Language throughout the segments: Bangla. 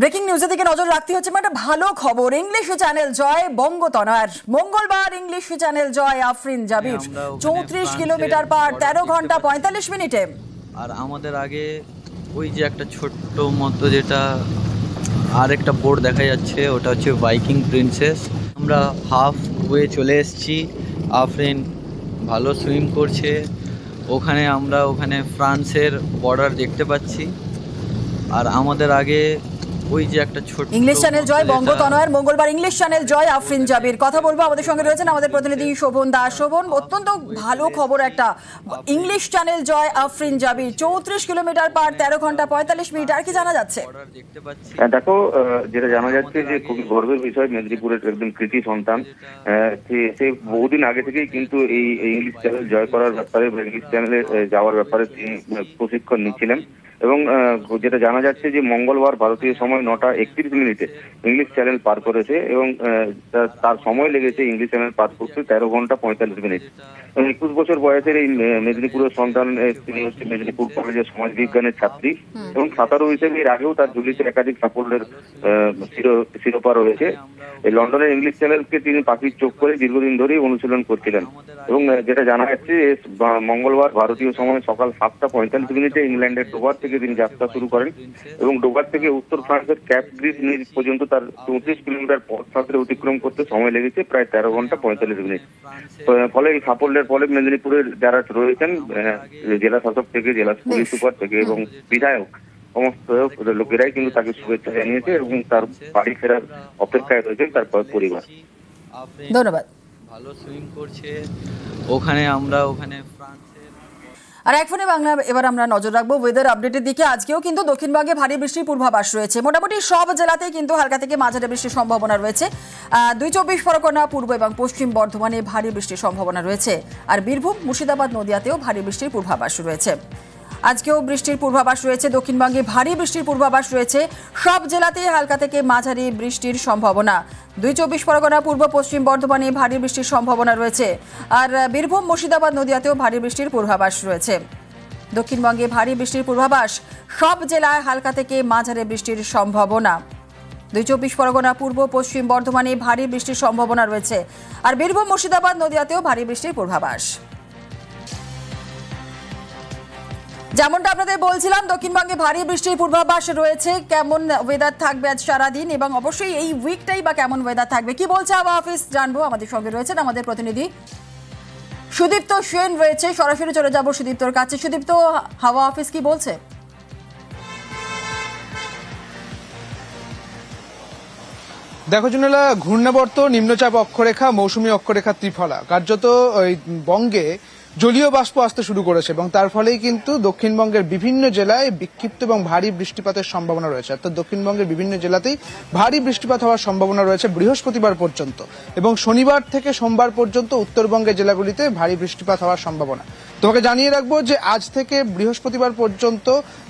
ব্রেকিং নিউজের দিকে নজর রাখতে হচ্ছে মানে একটা ভালো খবর। ইংলিশ চ্যানেল জয় বঙ্গতনয়ার মঙ্গলবার ইংলিশ চ্যানেল জয় আফরিন জাবির। চৌত্রিশ কিলোমিটার পার তেরো ঘণ্টা পঁয়তাল্লিশ মিনিটে। আর আমাদের আগে ওই যে একটা ছোট্ট মতো যেটা আর একটা বোর্ড দেখা যাচ্ছে ওটা হচ্ছে বাইকিং প্রিন্সেস। আমরা হাফ ওয়ে চলে এসেছি। আফরিন ভালো সুইম করছে। ওখানে আমরা ওখানে ফ্রান্সের বর্ডার দেখতে পাচ্ছি। আর আমাদের আগে ওই যে একটা ছোট ইংলিশ চ্যানেল জয় বঙ্গতনয়ার মঙ্গলবার ইংলিশ চ্যানেল জয় আফরিন জাবির। কথা বলব আমাদের সঙ্গে রয়েছেন আমাদের প্রতিনিধি শোভন দাস। শোভন অত্যন্ত ভালো খবর একটা ইংলিশ চ্যানেল জয় আফরিন জাবির। চৌত্রিশ কিলোমিটার পার তেরো ঘণ্টা পঁয়তাল্লিশ মিনিট। আর কি জানা যাচ্ছে? বর্ডার দেখতে পাচ্ছি। হ্যাঁ, দেখো আহ, যেটা জানা যাচ্ছে যে খুবই গর্বের বিষয় মেদিনীপুরের একদম কৃতি সন্তান। আহ, সে- বহুদিন আগে থেকেই কিন্তু এই এই ইংলিশ চ্যানেল জয় করার ব্যাপারে ইংলিশ চ্যানেলে যাওয়ার ব্যাপারে তিনি প্রশিক্ষণ নিচ্ছিলেন। এবং যেটা জানা যাচ্ছে যে মঙ্গলবার ভারতীয় সময় নটা একত্রিশ মিনিটে ইংলিশ চ্যানেল পার করেছে এবং তার- সময় লেগেছে ইংলিশ চ্যানেল পার করতে তেরো ঘণ্টা পঁয়তাল্লিশ মিনিট। এবং একুশ বছর বয়সের এই মেদিনীপুরের সন্তান তিনি হচ্ছে মেদিনীপুর কলেজের সমাজ বিজ্ঞানের ছাত্রী এবং সাঁতারু হিসেবে এর আগেও তার ঝুলিতে একাধিক সাফল্যের শিরোপা রয়েছে। এই লন্ডনের ইংলিশ চ্যানেলকে তিনি পাখির চোখ করে দীর্ঘদিন ধরেই অনুশীলন করছিলেন। এবং যেটা জানা যাচ্ছে মঙ্গলবার ভারতীয় সময় সকাল সাতটা পঁয়তাল্লিশ মিনিটে ইংল্যান্ডের ডোবার থেকে তিনি যাত্রা শুরু করেন এবং ডোবার থেকে উত্তর ফ্রান্সের ক্যাপ গ্রিস নিজ পর্যন্ত তার চৌত্রিশ কিলোমিটার পথ সাঁতরে অতিক্রম করতে সময় লেগেছে প্রায় তেরো ঘণ্টা পঁয়তাল্লিশ মিনিট। ফলে এই সাফল্যের ফলে মেদিনীপুরের যারা রয়েছেন আহ, জেলা শাসক থেকে জেলা পুলিশ সুপার থেকে এবং বিধায়ক সমস্ত লোকেরাই কিন্তু তাকে শুভেচ্ছা জানিয়েছে এবং তার বাড়ি ফেরার অপেক্ষায় রয়েছে তার পরিবার। ধন্যবাদ। ভালো সুইম করছে। ওখানে আমরা ওখানে ফ্রান্সের আর এক ফোনে বাংলা, এবার আমরা নজর রাখব ওয়েদার আপডেটের দিকে। আজকেও কিন্তু দক্ষিণবঙ্গে ভারী বৃষ্টির পূর্বাভাস রয়েছে। মোটামুটি সব জেলাতেই কিন্তু হালকা থেকে মাঝারি বৃষ্টির সম্ভাবনা রয়েছে। দুই চব্বিশ পরগনা, পূর্ব এবং পশ্চিম বর্ধমানে ভারী বৃষ্টির সম্ভাবনা রয়েছে। আর বীরভূম, মুর্শিদাবাদ, নদিয়াতেও ভারী বৃষ্টির পূর্বাভাস রয়েছে। আজকেও বৃষ্টির পূর্বাভাস রয়েছে। দক্ষিণবঙ্গে ভারী বৃষ্টির পূর্বাভাস রয়েছে। সব জেলাতেই হালকা থেকে মাঝারি বৃষ্টির সম্ভাবনা। দুই চব্বিশ পরগনা, পূর্ব, পশ্চিম বর্ধমানে ভারী বৃষ্টির সম্ভাবনা রয়েছে। আর বীরভূম, মুর্শিদাবাদ নদিয়াতেও ভারী বৃষ্টির পূর্বাভাস রয়েছে। দক্ষিণবঙ্গে ভারী বৃষ্টির পূর্বাভাস সব জেলায় হালকা থেকে মাঝারি বৃষ্টির সম্ভাবনা। দুই চব্বিশ পরগনা, পূর্ব, পশ্চিম বর্ধমানে ভারী বৃষ্টির সম্ভাবনা রয়েছে। আর বীরভূম, মুর্শিদাবাদ, নদিয়াতেও ভারী বৃষ্টির পূর্বাভাস। যেমনটা আপনাদের বলছিলাম, দক্ষিণবঙ্গে ভারী বৃষ্টির পূর্বাভাস রয়েছে। কেমন ওয়েদার থাকবে আজ সারাদিন এবং অবশ্যই এই উইকটাই বা কেমন ওয়েদার থাকবে? কি বলছে আবহাওয়া অফিস জানব। আমাদের সঙ্গে রয়েছেন আমাদের প্রতিনিধি সুদীপ্ত সেন রয়েছে। সরাসরি চলে যাব সুদীপ্তর কাছে। সুদীপ্ত, হাওয়া অফিস কি বলছে? দেখো জুনেলা, ঘূর্ণাবর্ত, নিম্নচাপ অক্ষরেখা, মৌসুমী অক্ষরেখা ত্রিফলা। কার্যত ওই বঙ্গে জলীয় বাষ্প আসতে শুরু করেছে এবং তার ফলেই কিন্তু দক্ষিণবঙ্গের বিভিন্ন জেলায় বিক্ষিপ্ত এবং ভারী বৃষ্টিপাতের সম্ভাবনা রয়েছে। অর্থাৎ দক্ষিণবঙ্গের বিভিন্ন জেলাতেই ভারী বৃষ্টিপাত হওয়ার সম্ভাবনা রয়েছে বৃহস্পতিবার পর্যন্ত এবং শনিবার থেকে সোমবার পর্যন্ত উত্তরবঙ্গের জেলাগুলিতে ভারী বৃষ্টিপাত হওয়ার সম্ভাবনা। তোমাকে জানিয়ে রাখব যে আজ থেকে বৃহস্পতিবার পর্যন্ত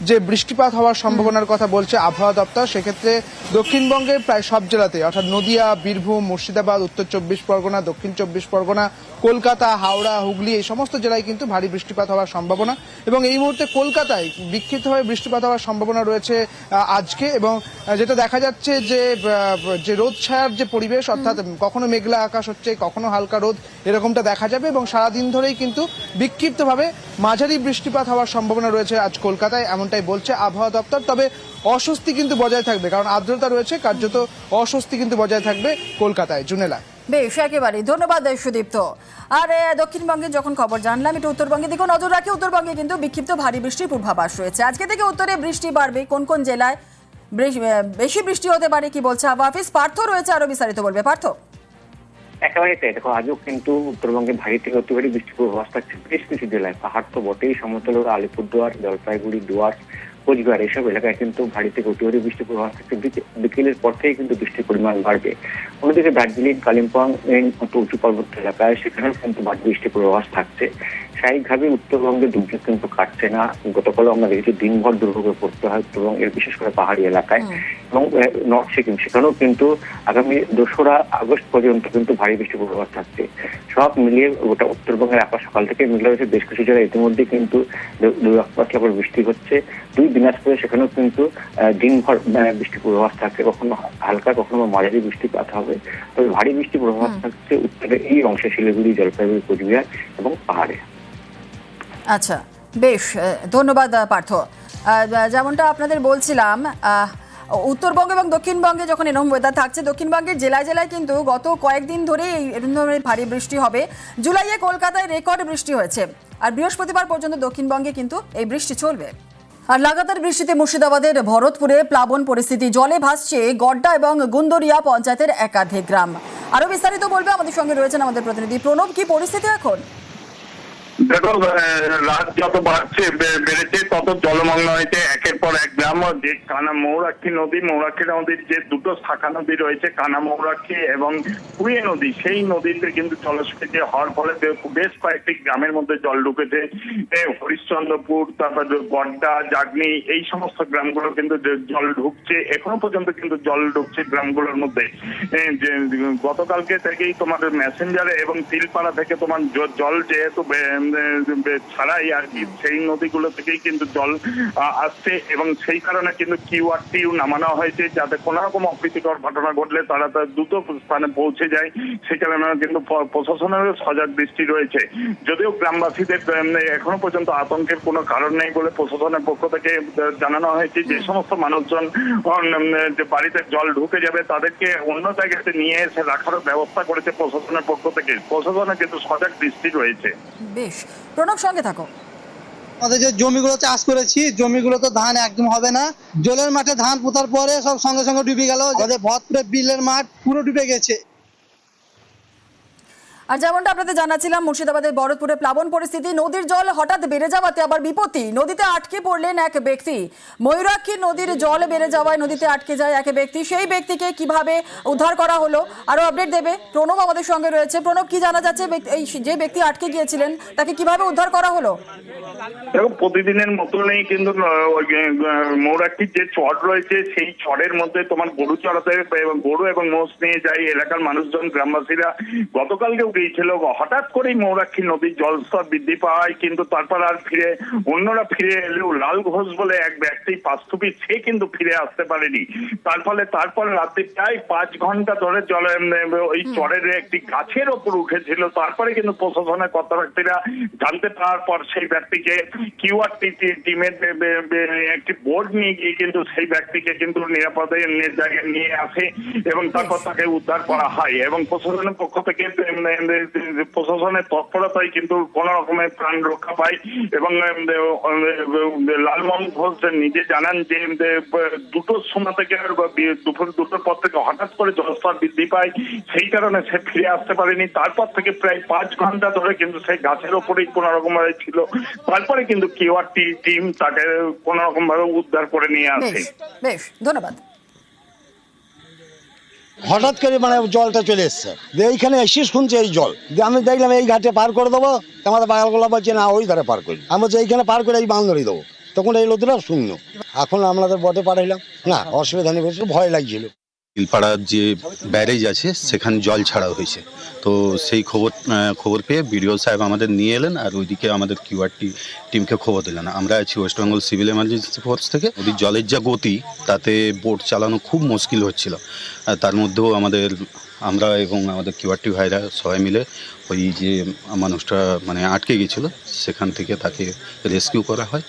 যে বৃষ্টিপাত হওয়ার সম্ভাবনার কথা বলছে আবহাওয়া দপ্তর, সেক্ষেত্রে দক্ষিণবঙ্গের প্রায় সব জেলাতে, অর্থাৎ নদিয়া, বীরভূম, মুর্শিদাবাদ, উত্তর চব্বিশ পরগনা, দক্ষিণ চব্বিশ পরগনা, কলকাতা, হাওড়া, হুগলি, এই সমস্ত জেলায় কিন্তু ভারী বৃষ্টিপাত হওয়ার সম্ভাবনা। এবং এই মুহূর্তে কলকাতায় বিক্ষিপ্তভাবে বৃষ্টিপাত হওয়ার সম্ভাবনা রয়েছে আজকে। এবং যেটা দেখা যাচ্ছে যে যে রোদ ছায়ার যে পরিবেশ, অর্থাৎ কখনো মেঘলা আকাশ হচ্ছে, কখনো হালকা রোদ, এরকমটা দেখা যাবে। এবং সারাদিন ধরেই কিন্তু বিক্ষিপ্তভাবে মাঝারি বৃষ্টিপাত হওয়ার সম্ভাবনা রয়েছে আজ কলকাতায়, এমনটাই বলছে আবহাওয়া দপ্তর। তবে অস্বস্তি কিন্তু বজায় থাকবে, কারণ আর্দ্রতা রয়েছে, কার্যত অস্বস্তি কিন্তু বজায় থাকবে কলকাতায়। জুনেলা। বেশ, একেবারেই। ধন্যবাদ, সুদীপ্ত। আর দক্ষিণবঙ্গে যখন খবর জানলাম এটা উত্তরবঙ্গের দিকেও নজর রাখি। উত্তরবঙ্গে কিন্তু বিক্ষিপ্ত ভারী বৃষ্টির পূর্বাভাস রয়েছে। আজকে থেকে উত্তরে বৃষ্টি বাড়বে। কোন কোন জেলায় বেশি বৃষ্টি হতে পারে, কি বলছে আবহাওয়া অফিস? পার্থ রয়েছে আরও বিস্তারিত বলবে। পার্থ। একেবারে তাই। দেখো, আজও কিন্তু উত্তরবঙ্গে ভারী থেকে অতি ভারী বৃষ্টির থাকছে বেশ কিছু জেলায়। পাহাড় তো বটেই, সমতল আলিপুরদুয়ার, জলপাইগুড়ি, দুয়ার, কোচবিহার এইসব এলাকায় কিন্তু ভারী থেকে অতি ভারী বৃষ্টির পূর্বাভাস বিকেলের পর থেকেই কিন্তু বৃষ্টির পরিমাণ বাড়বে। অন্যদিকে দার্জিলিং, কালিম্পং মতো উঁচু পার্বত্য এলাকায় সেখানেও কিন্তু ভারী বৃষ্টির পূর্বাভাস থাকছে। স্বাভাবিকভাবে উত্তরবঙ্গে দুর্যোগ কিন্তু কাটছে না। গতকালও আমরা দেখেছি দিনভর দুর্ভোগে পড়তে হয় এবং এর বিশেষ করে পাহাড়ি এলাকায় এবং নর্থ সিকিম। সেখানেও কিন্তু আগামী দোসরা আগস্ট পর্যন্ত কিন্তু ভারী বৃষ্টির পূর্বাভাস থাকছে। সব মিলিয়ে গোটা উত্তরবঙ্গের আকাশ সকাল থেকে মিলে হয়েছে। বেশ কিছু জায়গায় ইতিমধ্যে কিন্তু দুই করে বৃষ্টি হচ্ছে। দুই দিনাজপুরে সেখানেও কিন্তু দিনভর আহ, বৃষ্টির পূর্বাভাস থাকছে। কখনো হালকা কখনো মাঝারি বৃষ্টিপাত হবে। তবে ভারী বৃষ্টির পূর্বাভাস থাকছে উত্তরের এই অংশে শিলিগুড়ি জলপাইগুড়ি কোচবিহার এবং পাহাড়ে। আচ্ছা বেশ ধন্যবাদ পার্থ। যেমনটা আপনাদের বলছিলাম উত্তরবঙ্গ এবং দক্ষিণবঙ্গে যখন এরকম ওয়েদার থাকছে, দক্ষিণবঙ্গের জেলায় জেলায় কিন্তু গত কয়েকদিন ধরে এরকম ধরনের ভারী বৃষ্টি হবে। জুলাইয়ে কলকাতায় রেকর্ড বৃষ্টি হয়েছে। আর বৃহস্পতিবার পর্যন্ত দক্ষিণবঙ্গে কিন্তু এই বৃষ্টি চলবে। আর লাগাতার বৃষ্টিতে মুর্শিদাবাদের ভরতপুরে প্লাবন পরিস্থিতি, জলে ভাসছে গড্ডা এবং গুন্দরিয়া পঞ্চায়েতের একাধিক গ্রাম। আরও বিস্তারিত বলবে আমাদের সঙ্গে রয়েছেন আমাদের প্রতিনিধি প্রণব। কি পরিস্থিতি এখন? দেখো রাত যত বাড়ছে বেড়েছে, তত জলমগ্ন হয়েছে। একের পর এক গ্রাম যে কানা মৌরাক্ষী নদী, মৌরাক্ষী নদীর যে দুটো শাখা নদী রয়েছে, কানা মৌরাক্ষী এবং কুয়ে নদী, সেই নদীতে কিন্তু জলস্ফীতি হওয়ার ফলে বেশ কয়েকটি গ্রামের মধ্যে জল ঢুকেছে। হরিশ্চন্দ্রপুর, তারপর গড্ডা জাগনি, এই সমস্ত গ্রামগুলো কিন্তু জল ঢুকছে, এখনও পর্যন্ত কিন্তু জল ঢুকছে গ্রামগুলোর মধ্যে। গতকালকে থেকেই তোমার মেসেঞ্জারে এবং তিলপাড়া থেকে তোমার জল যেহেতু ছাড়াই আর কি। সেই নদীগুলো থেকেই কিন্তু জল আসছে এবং সেই কারণে কিন্তু কিউ আর টিউ নামানো হয়েছে যাতে কোনো রকম অপ্রীতিকর ঘটনা ঘটলে তারা তার দ্রুত স্থানে পৌঁছে যায়। সেই কারণে কিন্তু প্রশাসনেরও সজাগ দৃষ্টি রয়েছে। যদিও গ্রামবাসীদের এখনও পর্যন্ত আতঙ্কের কোনো কারণ নেই বলে প্রশাসনের পক্ষ থেকে জানানো হয়েছে যে সমস্ত মানুষজন যে বাড়িতে জল ঢুকে যাবে তাদেরকে অন্য জায়গাতে নিয়ে এসে রাখারও ব্যবস্থা করেছে প্রশাসনের পক্ষ থেকে। প্রশাসনের কিন্তু সজাগ দৃষ্টি রয়েছে। বেশ। প্রণব সঙ্গে থাকো। আমাদের যে জমিগুলো চাষ করেছি, জমিগুলো তো ধান একদম হবে না। জলের মাঠে ধান পোতার পরে সব সঙ্গে সঙ্গে ডুবে গেল। আমাদের ভরপুরে বিলের মাঠ পুরো ডুবে গেছে। আর যেমনটা আপনাদের জানাচ্ছিলাম, মুর্শিদাবাদের বরদপুরে প্লাবন পরিস্থিতি, নদীর জল হঠাৎ বেড়ে যাওয়াতে আবার বিপত্তি। নদীতে আটকে পড়লেন এক ব্যক্তি। ময়ূরাক্ষী নদীর জল বেড়ে যাওয়ায় নদীতে আটকে যায় এক ব্যক্তি। সেই ব্যক্তিকে কীভাবে উদ্ধার করা হলো আরও আপডেট দেবে? প্রণব আমাদের সঙ্গে রয়েছে। প্রণব, কি জানা যাচ্ছে? এই যে ব্যক্তি আটকে গিয়েছিলেন, তাকে কীভাবে উদ্ধার করা হলো? দেখো প্রতিদিনের মতনই কিন্তু মৌরাক্ষীর যে চর রয়েছে, সেই চরের মধ্যে তোমার গরু চড়াতে, গরু এবং মোষ নিয়ে যায় এলাকার মানুষজন, গ্রামবাসীরা। গতকালকেও গিয়েছিল হঠাৎ করেই মৌরাক্ষী নদীর জলস্তর বৃদ্ধি পাওয়ায় কিন্তু তারপর আর ফিরে অন্যরা ফিরে এলেও লাল ঘোষ বলে এক ব্যক্তি পাঁচথুপি সে কিন্তু ফিরে আসতে পারেনি। তার ফলে তারপর রাতে প্রায় পাঁচ ঘণ্টা ধরে জলে ওই চরের একটি গাছের ওপর উঠেছিল। তারপরে কিন্তু প্রশাসনের কর্তাব্যক্তিরা জানতে পারার পর সেই ব্যক্তিকে কিউআর টিমের একটি বোর্ড নিয়ে গিয়ে কিন্তু সেই ব্যক্তিকে কিন্তু নিরাপদে নিয়ে জায়গায় নিয়ে আসে এবং তারপর তাকে উদ্ধার করা হয়। এবং প্রশাসনের পক্ষ থেকে প্রশাসনের তৎপরতায় কিন্তু কোন রকমের প্রাণ রক্ষা পায় এবং লালমোহন ঘোষ নিজে জানান যে দুটোর সময় থেকে দুপুর দুটোর পর থেকে হঠাৎ করে জলস্তর বৃদ্ধি পায়, সেই কারণে সে ফিরে আসতে পারেনি। তারপর থেকে প্রায় পাঁচ ঘণ্টা ধরে কিন্তু সেই গাছের ওপরেই কোন রকম ভাবে ছিল। তারপরে কিন্তু কিউআর টিম তাকে কোন রকম ভাবে উদ্ধার করে নিয়ে আসে। বেশ, ধন্যবাদ। হঠাৎ করে মানে জলটা চলে এসছে। যে এইখানে এসে শুনছে এই জল। দিয়ে আমি দেখলাম এই ঘাটে পার করে দেবো আমাদের বাগালগোলা বলছে, না, ওই ধারে পার করি আমি বলছি, এইখানে পার করে এই বাঁধ ধরে দেবো। তখন এই লোকটা শূন্য। এখন আমাদের বটে পাঠাইলাম না, অসুবিধা নেই, ভয় লাগছিল। তিলপাড়ার যে ব্যারেজ আছে, সেখানে জল ছাড়া হয়েছে। তো সেই খবর খবর পেয়ে বিডিও সাহেব আমাদের নিয়ে এলেন আর ওইদিকে আমাদের কিউআরটি টিমকে খবর দিলেন। আমরা আছি West Bengal civil emergency force থেকে। ওদিক জলের যা গতি, তাতে বোট চালানো খুব মুশকিল হচ্ছিল। তার মধ্যেও আমাদের, আমরা এবং আমাদের কিউআরটি ভাইরা সবাই মিলে ওই যে মানুষটা মানে আটকে গেছিল, সেখান থেকে তাকে রেস্কিউ করা হয়।